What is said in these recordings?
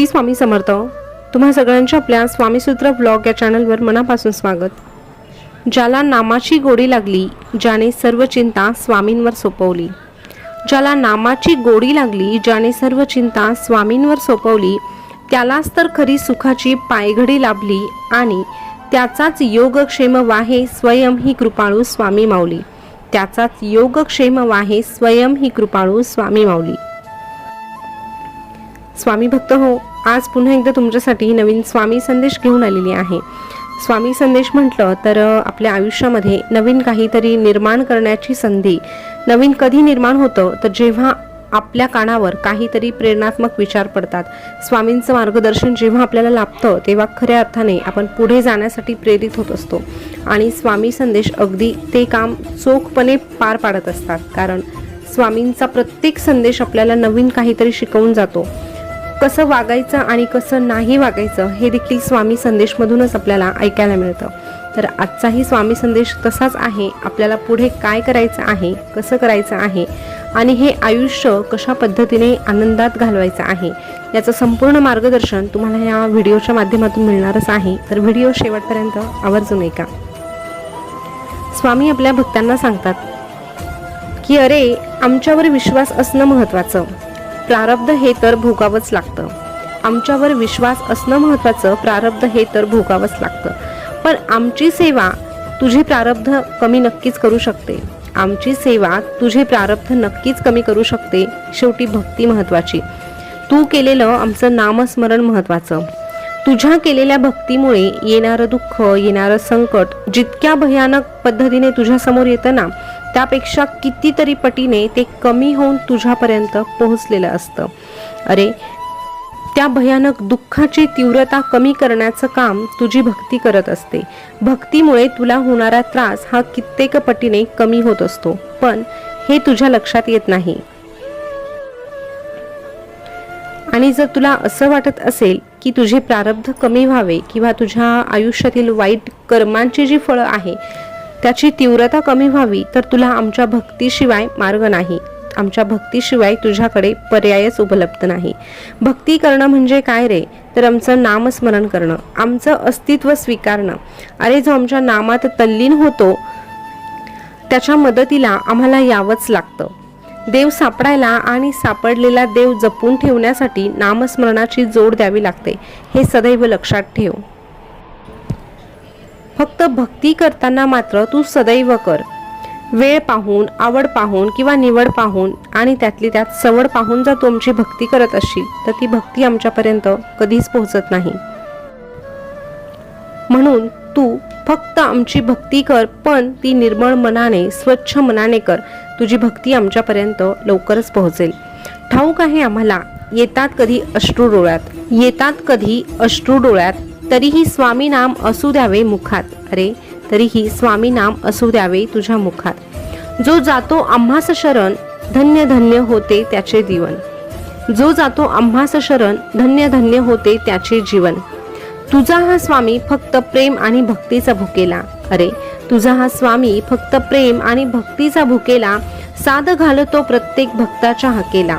श्री स्वामी समर्थ. तुम्हा सगळ्यांच्या आपल्या स्वामीसूत्र ब्लॉग या चॅनलवर मनापासून स्वागत. ज्याला नामाची गोडी लागली ज्याने सर्व चिंता स्वामींवर सोपवली. ज्याला नामाची गोडी लागली ज्याने सर्व चिंता स्वामींवर सोपवली त्यालाच तर खरी सुखाची पायघडी लाभली आणि त्याचाच योगक्षेम वाहे स्वयं ही कृपाळू स्वामी माऊली. त्याचाच योगक्षेम वाहे स्वयं ही कृपाळू स्वामी माऊली. स्वामी भक्त हो आज पुन्हा एकदा तुमच्यासाठी नवीन स्वामी संदेश घेऊन आलेली आहे. स्वामी संदेश म्हटलं तर आपल्या आयुष्यामध्ये नवीन काहीतरी निर्माण करण्याची संधी नवीन कधी निर्माण होतं तर जेव्हा आपल्या कानावर काहीतरी प्रेरणात्मक विचार पडतात स्वामींचं मार्गदर्शन जेव्हा आपल्याला लाभतं तेव्हा खऱ्या अर्थाने आपण पुढे जाण्यासाठी प्रेरित होत असतो. आणि स्वामी संदेश अगदी ते काम चोखपणे पार पाडत असतात कारण स्वामींचा प्रत्येक संदेश आपल्याला नवीन काहीतरी शिकवून जातो. कसं वागायचं आणि कसं नाही वागायचं हे देखील स्वामी संदेशमधूनच आपल्याला ऐकायला मिळतं. तर आजचाही स्वामी संदेश तसाच आहे. आपल्याला पुढे काय करायचं आहे कसं करायचं आहे आणि हे आयुष्य कशा पद्धतीने आनंदात घालवायचं आहे याचं संपूर्ण मार्गदर्शन तुम्हाला या व्हिडिओच्या माध्यमातून मिळणारच आहे. तर व्हिडिओ शेवटपर्यंत आवर्जून ऐका. स्वामी आपल्या भक्तांना सांगतात की अरे आमच्यावर विश्वास असणं महत्त्वाचं. प्रारब्ध हे तर भोगावंच लागतं. आमच्यावर विश्वास असणं महत्त्वाचं प्रारब्ध हे तर भोगावंच लागतं. पण आमची सेवा तुझे प्रारब्ध कमी नक्कीच करू शकते. आमची सेवा तुझे प्रारब्ध नक्कीच कमी करू शकते शेवटी भक्ती महत्त्वाची. तू केलेलं आमचं नामस्मरण महत्त्वाचं. तुझ्या केलेल्या भक्तीमुळे येणारं दुःख येणारं संकट जितक्या भयानक पद्धतीने तुझ्यासमोर येतं ना त्यापेक्षा कितीतरी पटीने ते कमी होऊन तुझ्यापर्यंत पोहोचलेलं असतं. अरे त्या भयानक दुःखाची तीव्रता कमी करण्याचं काम तुझी भक्ती करत असते. भक्तीमुळे तुला होणारा त्रास हा कित्येक पटीने कमी होत असतो पण हे तुझ्या लक्षात येत नाही. आणि जर तुला असं वाटत असेल की तुझे प्रारब्ध कमी व्हावे किंवा तुझ्या आयुष्यातील वाईट कर्मांची जी फळं आहे त्याची तीव्रता कमी व्हावी तर तुला आमच्या भक्तीशिवाय मार्ग नाही. आमच्या भक्तीशिवाय तुझ्याकडे पर्यायच उपलब्ध नाही. भक्ती करणं म्हणजे काय रे? तर आमचं नामस्मरण करणं आमचं अस्तित्व स्वीकारणं. अरे जो आमच्या नामात तल्लीन होतो त्याच्या मदतीला आम्हाला यावंच लागतं. देव सापडायला आणि सापडलेला देव जपून ठेवण्यासाठी नामस्मरणाची जोड द्यावी लागते. हे सदैव लक्षात ठेव. फक्त भक्ती करताना मात्र तू सदैव कर. वेळ पाहून आवड पाहून किंवा निवड पाहून आणि त्यातली त्यात सवड पाहून जर तू आमची भक्ती करत असशील तर ती भक्ती आमच्यापर्यंत कधीच पोहोचत नाही. म्हणून तू फक्त आमची भक्ती कर पण ती निर्मळ मनाने स्वच्छ मनाने कर. तुझी भक्ती आमच्यापर्यंत लवकरच पोहोचेल. ठाऊक आहे आम्हाला येतात कधी अश्रू डोळ्यात. येतात कधी अश्रू डोळ्यात. तरीही स्वामी नाम असू द्यावे मुखात. अरे तरीही स्वामी नाम असू द्यावे तुझ्या मुखात. जो जातो आम्हास शरण धन्य धन्य होते त्याचे जीवन. जो जातो आम्हास शरण धन्य धन्य होते त्याचे जीवन. तुझा हा स्वामी फक्त प्रेम आणि भक्तीचा भुकेला. अरे तुझा हा स्वामी फक्त प्रेम आणि भक्तीचा भुकेला. साध घालतो प्रत्येक भक्ताच्या हाकेला.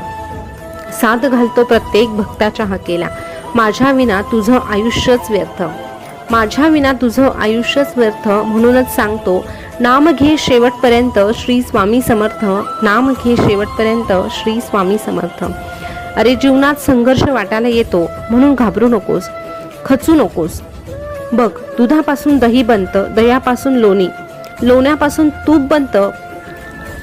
साध घालतो प्रत्येक भक्ताच्या हाकेला. माझ्या विना तुझं आयुष्यच व्यर्थ. माझ्या विना तुझं आयुष्यच व्यर्थ म्हणूनच सांगतो नाम घे शेवटपर्यंत श्री स्वामी समर्थ नाम घे शेवटपर्यंत श्री स्वामी समर्थ. अरे जीवनात संघर्ष वाटायला येतो म्हणून घाबरू नकोस खचू नकोस. बघ दुधापासून दही बनतं दह्यापासून लोणी. लोण्यापासून तूप बनतं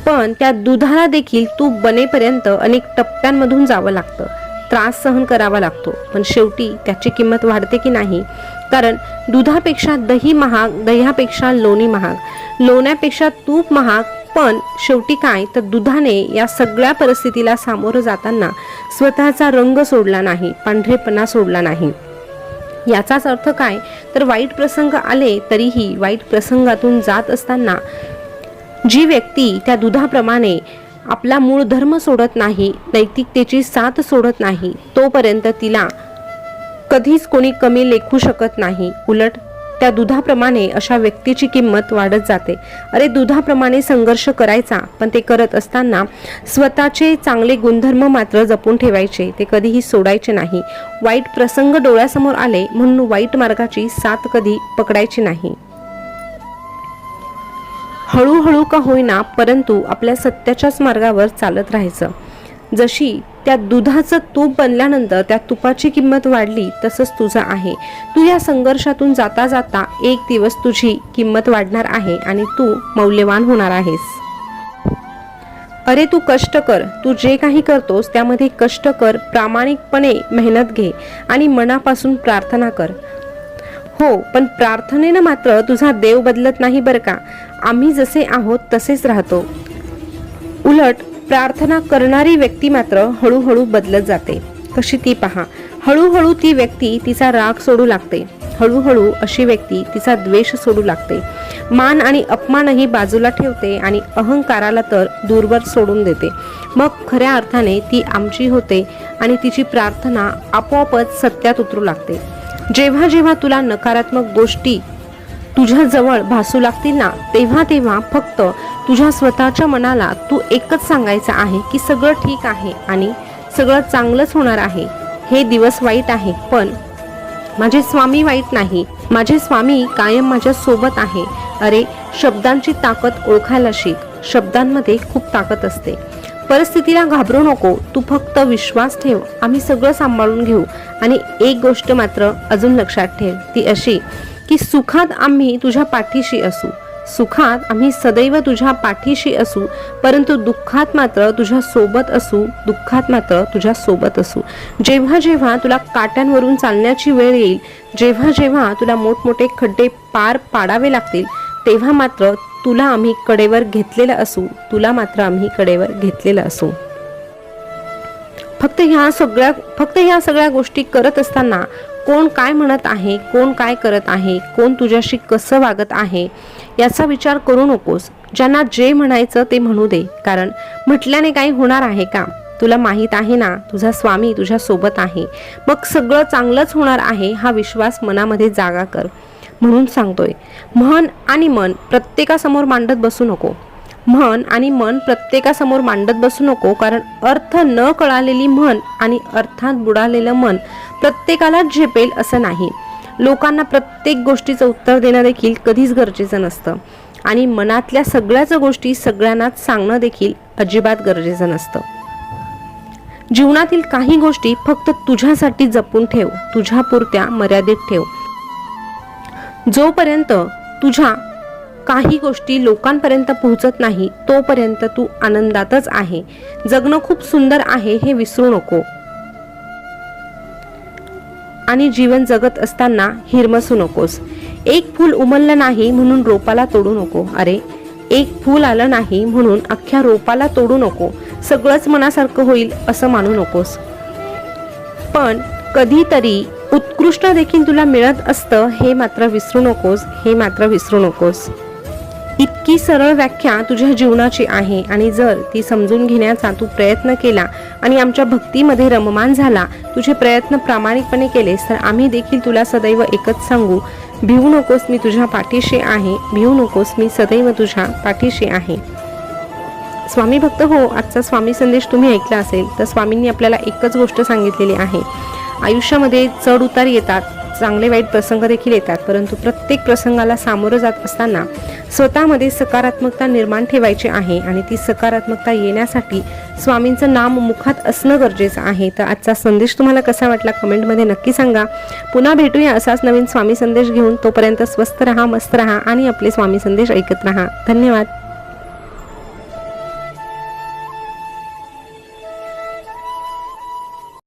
पण त्या दुधाला देखील तूप बनेपर्यंत अनेक टप्प्यांमधून जावं लागतं. त्रास सहन करावा लागतो. पण शेवटी त्याची किंमत वाढते की नाही? कारण दुधापेक्षा दही महाग दह्यापेक्षा लोणी महाग लोण्यापेक्षा तूप महाग पण शेवटी काय? तर दुधाने या सगळ्या परिस्थितीला सामोरं जाताना स्वतःचा रंग सोडला नाही पांढरेपणा सोडला नाही. याचाच अर्थ काय? तर वाईट प्रसंग आले तरीही वाईट प्रसंगातून जात असताना जी व्यक्ती त्या दुधाप्रमाणे आपला मूळ धर्म सोडत नाही नैतिकतेची साथ सोडत नाही तोपर्यंत तिला कधीच कोणी कमी लेखू शकत नाही. उलट त्या दुधाप्रमाणे अशा व्यक्तीची किंमत वाढत जाते. अरे दुधाप्रमाणे संघर्ष करायचा पण ते करत असताना स्वतःचे चांगले गुणधर्म मात्र जपून ठेवायचे ते कधीही सोडायचे नाही. वाईट प्रसंग डोळ्यासमोर आले म्हणून वाईट मार्गाची साथ कधी पकडायची नाही. हळूहळू का होईना परंतु आपल्या सत्याच्याच मार्गावर चालत राहायचं. जशी त्या दुधाचं तूप बनल्यानंतर त्या तुपाची किंमत वाढली तसंच तुझं आहे. तू या संघर्षातून जाता जाता एक दिवस तुझी किंमत वाढणार आहे आणि तू मौल्यवान होणार आहेस. अरे तू कष्ट कर. तू जे काही करतोस त्यामध्ये कष्ट कर प्रामाणिकपणे मेहनत घे आणि मनापासून प्रार्थना कर. हो पण प्रार्थनेनं मात्र तुझा देव बदलत नाही बरं का? आम्ही जसे आहोत तसेच राहतो. उलट प्रार्थना करणारी व्यक्ती मात्र हळूहळू बदलत जाते. कशी ती पहा. हळूहळू ती व्यक्ती तिचा राग सोडू लागते. हळूहळू अशी व्यक्ती तिचा द्वेष सोडू लागते. मान आणि अपमानही बाजूला ठेवते आणि अहंकाराला तर दूरवर सोडून देते. मग खऱ्या अर्थाने ती आमची होते आणि तिची प्रार्थना आपोआपच सत्यात उतरू लागते. जेव्हा जेव्हा तुला नकारात्मक गोष्टी तुझ्या जवळ भासू लागतील ना तेव्हा तेव्हा फक्त तुझ्या स्वतःच्या मनाला तू एकच सांगायचं आहे की सगळं ठीक आहे आणि सगळं चांगलंच होणार आहे. हे दिवस वाईट आहे पण माझे स्वामी वाईट नाही. माझे स्वामी कायम माझ्या सोबत आहे. अरे शब्दांची ताकद ओळखायला शिक. शब्दांमध्ये खूप ताकद असते. परिस्थितीला घाबरू नको. तू फक्त विश्वास ठेव. आम्ही सगळं सांभाळून घेऊ. आणि एक गोष्ट मात्र अजून लक्षात ठेव. ती अशी की सुखात आम्ही तुझ्या पाठीशी असू. सुखात आम्ही सदैव तुझ्या पाठीशी असू. परंतु दुःखात मात्र तुझ्या सोबत असू. दुःखात मात्र तुझ्या सोबत असू. जेव्हा जेव्हा तुला काट्यांवरून चालण्याची वेळ येईल जेव्हा जेव्हा तुला मोठमोठे खड्डे पार पाडावे लागतील तेव्हा मात्र तुला आम्ही कडेवर घेतलेलं असू. तुला मात्र आम्ही कडेवर घेतलेलं असू. फक्त ह्या सगळ्या फक्त ह्या सगळ्या गोष्टी करत असताना कोण काय म्हणत आहे कोण काय करत आहे कोण तुझ्याशी कसं वागत आहे याचा विचार करू नकोस. ज्यांना जे म्हणायचं ते म्हणू दे कारण म्हटल्याने काही होणार आहे का? तुला माहीत आहे ना तुझा स्वामी तुझ्या सोबत आहे. मग सगळं चांगलंच होणार आहे हा विश्वास मनामध्ये जागा कर. म्हणून सांगतोय म्हण आणि मन प्रत्येकासमोर मांडत बसू नको. म्हण आणि मन प्रत्येकासमोर मांडत बसू नको कारण अर्थ न कळालेली म्हण आणि अर्थात बुडालेलं मन प्रत्येकालाच झेपेल असं नाही. लोकांना प्रत्येक गोष्टीचं उत्तर देणं देखील कधीच गरजेचं नसतं. आणि मनातल्या सगळ्याच गोष्टी सगळ्यांनाच सांगणं देखील अजिबात गरजेचं नसतं. जीवनातील काही गोष्टी फक्त तुझ्यासाठी जपून ठेव तुझ्या पुरत्या मर्यादित ठेव. जोपर्यंत तुझ्या काही गोष्टी लोकांपर्यंत पोहोचत नाही तोपर्यंत तू आनंदातच आहे. जगणं खूप सुंदर आहे हे विसरू नको. आणि जीवन जगत असताना हिरमसू नकोस. एक फूल उमललं नाही म्हणून रोपाला तोडू नको. अरे एक फूल आलं नाही म्हणून अख्ख्या रोपाला तोडू नको. सगळंच मनासारखं होईल असं मानू नकोस. पण कधीतरी उत्कृष्ट देखील तुला मिळत असतं हे मात्र विसरू नकोस हे मात्र विसरू नकोस. ही सरळ व्याख्या तुझ्या जीवनाची आहे आणि जर ती समजून घेण्याचा तू प्रयत्न केला आणि आमच्या भक्तीमध्ये रममान झाला तुझे प्रयत्न प्रामाणिकपणे केलेस तर आम्ही देखील तुला सदैव एकच सांगू भिवू नकोस मी तुझ्या पाठीशी आहे भिवू नकोस मी सदैव तुझ्या पाठीशी आहे. स्वामी भक्त हो आजचा स्वामी संदेश तुम्ही ऐकला असेल तर स्वामींनी आपल्याला एकच गोष्ट सांगितलेली आहे. आयुष्यामध्ये चढ उतार येतात चांगले वाईट प्रसंग देखील येतात परंतु प्रत्येक प्रसंगाला सामोरं जात असताना स्वतःमध्ये सकारात्मकता निर्माण ठेवायची आहे आणि ती सकारात्मकता येण्यासाठी स्वामींचं नाम मुखात असणं गरजेचं आहे. तर आजचा संदेश तुम्हाला कसा वाटला कमेंटमध्ये नक्की सांगा. पुन्हा भेटूया असाच नवीन स्वामी संदेश घेऊन. तोपर्यंत स्वस्त रहा मस्त रहा आणि आपले स्वामी संदेश ऐकत रहा. धन्यवाद.